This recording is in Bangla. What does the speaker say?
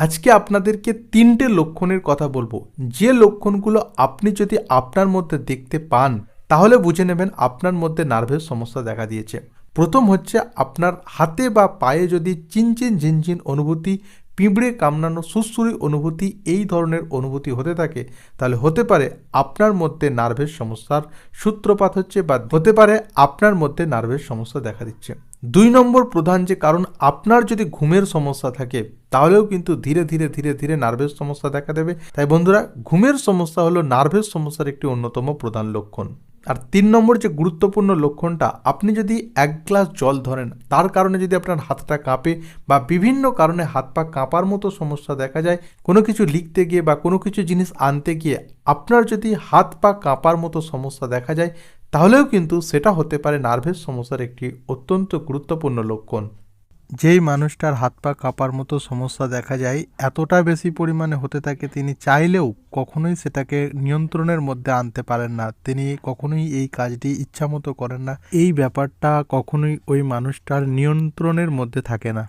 আজকে আপনাদেরকে তিনটে লক্ষণের কথা বলব। যে লক্ষণগুলো আপনি যদি আপনার মধ্যে দেখতে পান, তাহলে বুঝে নেবেন আপনার মধ্যে নার্ভের সমস্যা দেখা দিয়েছে। প্রথম হচ্ছে আপনার হাতে বা পায়ে যদি চিনচিন ঝিনঝিন অনুভূতি পিঁপড়ে কামড়ানো সুসুরি অনুভূতি এই ধরনের অনুভূতি হতে থাকে, তাহলে হতে পারে আপনার মধ্যে নার্ভের সমস্যার সূত্রপাত হচ্ছে বা হতে পারে আপনার মধ্যে নার্ভের সমস্যা দেখা দিচ্ছে। দুই নম্বর প্রধান যে কারণ, আপনার যদি ঘুমের সমস্যা থাকে, তাহলেও কিন্তু ধীরে ধীরে ধীরে ধীরে নার্ভের সমস্যা দেখা দেবে। তাই বন্ধুরা, ঘুমের সমস্যা হলো নার্ভের সমস্যার একটি অন্যতম প্রধান লক্ষণ। আর তিন নম্বর যে গুরুত্বপূর্ণ লক্ষণটা, আপনি যদি এক গ্লাস জল ধরেন, তার কারণে যদি আপনার হাতটা কাঁপে বা বিভিন্ন কারণে হাত পা কাঁপার মতো সমস্যা দেখা যায়, কোনো কিছু লিখতে গিয়ে বা কোনো কিছু জিনিস আনতে গিয়ে আপনার যদি হাত পা কাঁপার মতো সমস্যা দেখা যায়, তাহলেও কিন্তু সেটা হতে পারে নার্ভের সমস্যার একটি অত্যন্ত গুরুত্বপূর্ণ লক্ষণ। যেই মানুষটার হাত পা কাঁপার মতো সমস্যা দেখা যায়, এতটা বেশি পরিমাণে হতে থাকে তিনি চাইলেও কখনোই সেটাকে নিয়ন্ত্রণের মধ্যে আনতে পারেন না। তিনি কখনোই এই কাজটি ইচ্ছামতো করেন না। এই ব্যাপারটা কখনোই ওই মানুষটার নিয়ন্ত্রণের মধ্যে থাকে না।